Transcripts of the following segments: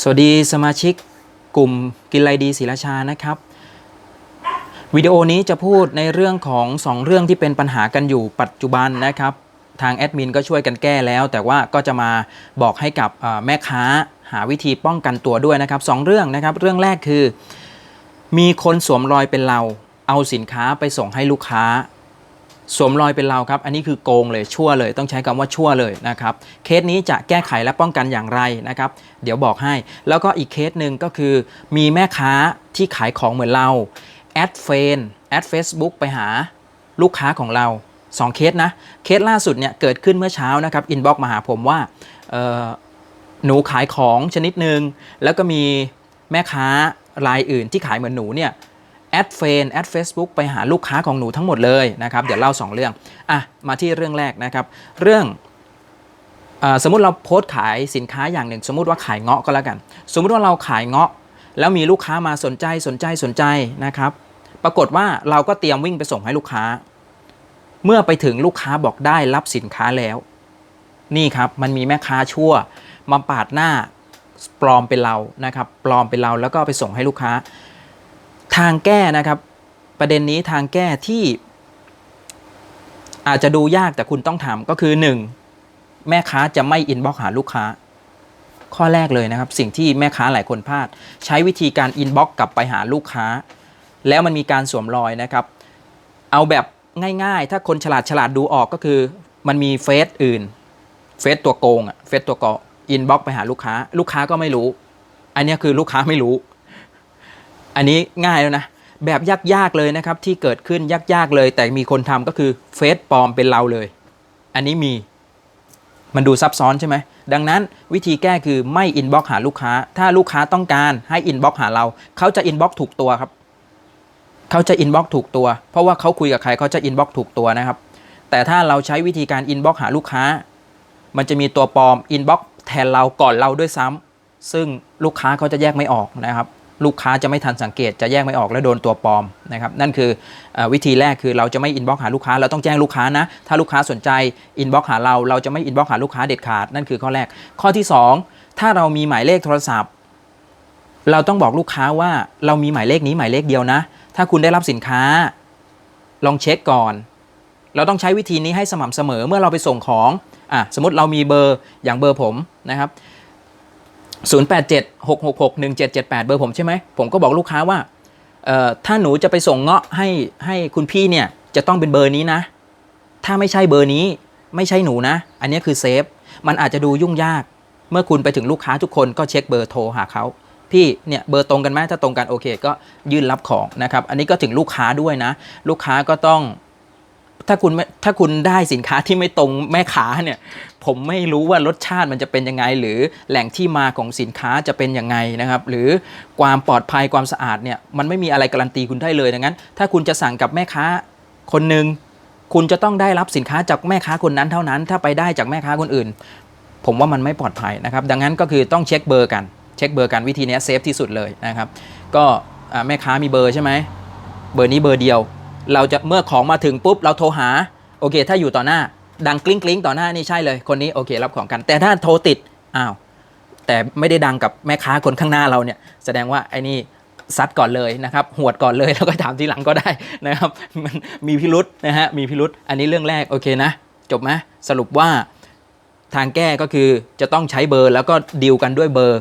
สวัสดีสมาชิกกลุ่มกินไรดีศรีราชานะครับ วิดีโอนี้จะพูดในเรื่องของ 2 เรื่องที่เป็นปัญหากันอยู่ปัจจุบันนะครับ ทางแอดมินก็ช่วยกันแก้แล้ว แต่ว่าก็จะมาบอกให้กับแม่ค้าหาวิธีป้องกันตัวด้วยนะครับสองเรื่องนะครับ เรื่องแรกคือ มีคนสวมรอยเป็นเรา เอาสินค้าไปส่งให้ลูกค้า สวมรอยเป็นเราครับ อันนี้คือโกงเลยชั่วเลย ต้องใช้คำว่าชั่วเลยนะครับ เคสนี้จะแก้ไขและป้องกันอย่างไรนะครับ เดี๋ยวบอกให้ แล้วก็อีกเคสหนึ่งก็คือ มีแม่ค้าที่ขายของเหมือนเรา แอดเฟนแอด Facebook ไปหาลูกค้าของเรา 2 เคสนะ เคสล่าสุดเนี่ยเกิดขึ้นเมื่อเช้านะครับ อินบ็อกมาหาผมว่า หนูขายของชนิดหนึ่งแล้วก็มีแม่ค้ารายอื่นที่ขายเหมือนหนูเนี่ย แอดเฟนแอด Facebook ไปหาลูกค้าของหนูทั้งหมดเลยนะครับ เดี๋ยวเล่า 2 เรื่องอะมาที่เรื่องแรกนะครับ เรื่องอสมมุติเราโพสต์ขายสินค้าอย่างหนึ่ง สมมุติว่าขายเงาะก็แล้วกัน สมมุติว่าเราขายเงาะ แล้วมีลูกค้ามาสนใจสนใจสนใจนะครับ ปรากฏว่าเราก็เตรียมวิ่งไปส่งให้ลูกค้า เมื่อไปถึงลูกค้าบอกได้รับสินค้าแล้ว นี่ครับมันมีแม่ค้าชั่วมาปาดหน้าปลอมเป็นเรานะครับ ปลอมเป็นเราแล้วก็ไปส่งให้ลูกค้า ทางแก้นะครับ ประเด็นนี้ทางแก้ที่ อาจจะดูยากแต่คุณต้องทำก็คือ 1. แม่ค้าจะไม่อินบ็อกหาลูกค้า ข้อแรกเลยนะครับ สิ่งที่แม่ค้าหลายคนพลาด ใช้วิธีการอินบ็อกกลับไปหาลูกค้า แล้วมันมีการสวมรอยนะครับ เอาแบบง่ายๆ ถ้าคนฉลาดฉลาดดูออกก็คือ มันมีเฟซอื่นเฟซตัวโกงอะเฟซตัวกออินบ็อกไปหาลูกค้า ลูกค้าก็ไม่รู้ อันนี้คือลูกค้าไม่รู้ อันนี้ง่ายแล้วนะ แบบยากๆเลยนะครับที่เกิดขึ้นยากๆเลย แต่มีคนทำก็คือเฟซปลอมเป็นเราเลย อันนี้มีมันดูซับซ้อนใช่ไหม ดังนั้นวิธีแก้คือไม่อินบ็อกหาลูกค้า ถ้าลูกค้าต้องการให้อินบ็อกหาเรา เขาจะอินบ็อกถูกตัวครับ เขาจะอินบ็อกถูกตัว เพราะว่าเขาคุยกับใครเขาจะอินบ็อกถูกตัวนะครับ แต่ถ้าเราใช้วิธีการอินบ็อกหาลูกค้า มันจะมีตัวปลอมอินบ็อกแทนเราก่อนเราด้วยซ้ำซึ่งลูกค้าเขาจะแยกไม่ออกนะครับ ลูกค้าจะไม่ทันสังเกตจะแยกไม่ออกแล้วโดนตัวปลอมนะครับนั่นคืออวิธีแรกคือเราจะไม่อินบ็อกหาลูกค้าเราต้องแจ้งลูกค้านะถ้าลูกค้าสนใจอินบ็อกหาเราเราจะไม่อินบ็อกหาลูกค้าเด็ดขาดนั่นคือข้อแรก ข้อที่ 2 ถ้าเรามีหมายเลขโทรศัพท์ เราต้องบอกลูกค้าว่าเรามีหมายเลขนี้หมายเลขเดียวนะ ถ้าคุณได้รับสินค้า ลองเช็คก่อน เราต้องใช้วิธีนี้ให้สม่ำเสมอเมื่อเราไปส่งของอะสมมติเรามีเบอร์อย่างเบอร์ผมนะครับ 087 666 1778 เบอร์ผมใช่ไหม ผมก็บอกลูกค้าว่าถ้าหนูจะไปส่งเงาะให้ให้คุณพี่เนี่ยจะต้องเป็นเบอร์นี้นะ ถ้าไม่ใช่เบอร์นี้ไม่ใช่หนูนะ อันนี้คือเซฟ มันอาจจะดูยุ่งยาก เมื่อคุณไปถึงลูกค้าทุกคนก็เช็คเบอร์โทรหาเขาพี่เนี่ยเบอร์ตรงกันไหมถ้าตรงกันโอเค ก็ยื่นรับของนะครับ อันนี้ก็ถึงลูกค้าด้วยนะ ลูกค้าก็ต้อง ถ้าคุณถ้าคุณได้สินค้าที่ไม่ตรงแม่ค้าเนี่ย ผมไม่รู้ว่ารสชาติมันจะเป็นยังไง หรือแหล่งที่มาของสินค้าจะเป็นยังไงนะครับ หรือความปลอดภัยความสะอาดเนี่ยมันไม่มีอะไรการันตีคุณได้เลยดังนั้น ถ้าคุณจะสั่งกับแม่ค้าคนหนึ่งคุณจะต้องได้รับสินค้าจากแม่ค้าคนนั้นเท่านั้น ถ้าไปได้จากแม่ค้าคนอื่น ผมว่ามันไม่ปลอดภัยนะครับ ดังนั้นก็คือต้องเช็คเบอร์กันเช็คเบอร์กันวิธีนี้เซฟที่สุดเลยนะครับ ก็แม่ค้ามีเบอร์ใช่ไหมเบอร์นี้เบอร์เดียว เราจะเมื่อของมาถึงปุ๊บเราโทรหาโอเค ถ้าอยู่ต่อหน้า ดังกลิ้งกลิ้งต่อหน้านี่ใช่เลยคนนี้โอเครับของกัน แต่ถ้าโทรติดอ้าวแต่ไม่ได้ดังกับแม่ค้าคนข้างหน้าเราเนี่ย แสดงว่าไอ้นี่ซัดก่อนเลยนะครับหวดก่อนเลยแล้วก็ถามทีหลังก็ได้นะครับมันมีพิรุษนะฮะมีพิรุษอันนี้เรื่องแรกโอเคนะ จบไหมสรุปว่าทางแก้ก็คือจะต้องใช้เบอร์แล้วก็ดีลกันด้วยเบอร์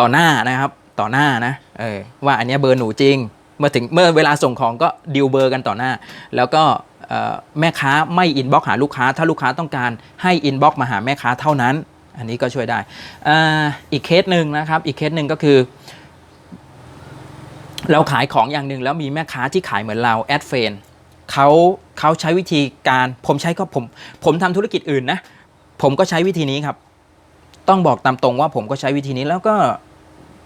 ต่อหน้านะครับ ต่อหน้านะเออว่าอันนี้เบอร์หนูจริง เมื่อถึงเมื่อเวลาส่งของก็ดีลเบอร์กันต่อหน้า แล้วก็แม่ค้าไม่อินบ็อกหาลูกค้า ถ้าลูกค้าต้องการให้อินบ็อกมาหาแม่ค้าเท่านั้น อันนี้ก็ช่วยได้ออีกเคสหนึ่งนะครับ อีกเคสหนึ่งก็คือ เราขายของอย่างหนึ่งแล้วมีแม่ค้าที่ขายเหมือนเราแอดเฟนเขาเขาใช้วิธีการผมใช้ก็ผมผมทำธุรกิจอื่นนะ ผมก็ใช้วิธีนี้ครับ ต้องบอกตามตรงว่าผมก็ใช้วิธีนี้แล้วก็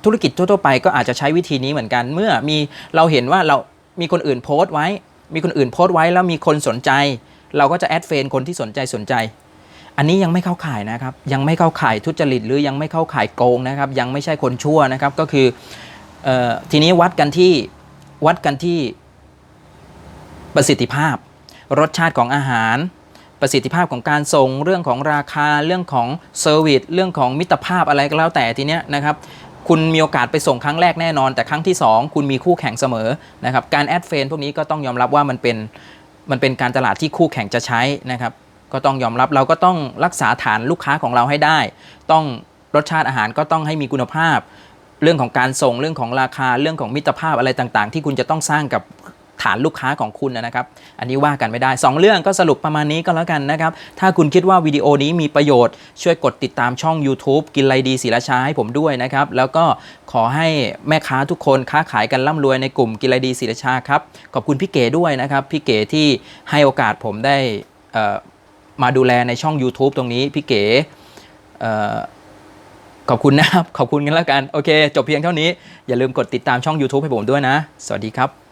ธุรกิจทั่วๆไปก็อาจจะใช้วิธีนี้เหมือนกัน เมื่อมีเราเห็นว่าเรามีคนอื่นโพสต์ไว้ มีคนอื่นโพสต์ไว้แล้วมีคนสนใจ เราก็จะแอดเฟนคนที่สนใจสนใจ อันนี้ยังไม่เข้าข่ายนะครับ ยังไม่เข้าข่ายทุจริตหรือยังไม่เข้าข่ายโกงนะครับ ยังไม่ใช่คนชั่วนะครับ ก็คือออทีนี้วัดกันที่วัดกันที่ประสิทธิภาพ รสชาติของอาหาร ประสิทธิภาพของการส่งเรื่องของราคาเรื่องของเซอร์วิสเรื่องของมิตรภาพอะไรก็แล้วแต่ทีเนี้ยนะครับ คุณมีโอกาสไปส่งครั้งแรกแน่นอน แต่ครั้งที่ 2 คุณมีคู่แข่งเสมอนะครับการแอดเฟนพวกนี้ก็ต้องยอมรับว่ามันเป็นมันเป็นการตลาดที่คู่แข่งจะใช้นะครับก็ต้องยอมรับเราก็ต้องรักษาฐานลูกค้าของเราให้ได้ ต้องรสชาติอาหารก็ต้องให้มีคุณภาพ เรื่องของการส่งเรื่องของราคาเรื่องของมิตรภาพอะไรต่างๆ ที่คุณจะต้องสร้างกับ ฐานลูกค้าของคุณนะครับ อันนี้ว่ากันไม่ได้ 2 เรื่องก็สรุปประมาณนี้ก็แล้วกันนะครับ ถ้าคุณคิดว่าวิดีโอนี้มีประโยชน์ ช่วยกดติดตามช่อง YouTube กินไรดีศิราชาให้ผมด้วยนะครับ แล้วก็ขอให้แม่ค้าทุกคนค้าขายกันร่ำรวยในกลุ่มกินไรดีศิราชาครับ ขอบคุณพี่เก๋ด้วยนะครับ พี่เก๋ที่ให้โอกาสผมได้มาดูแลในช่อง YouTube ตรงนี้พี่เก๋ขอบคุณนะครับ ขอบคุณกันแล้วกัน โอเค จบเพียงเท่านี้ อย่าลืมกดติดตามช่อง YouTube ให้ผมด้วยนะ สวัสดีครับ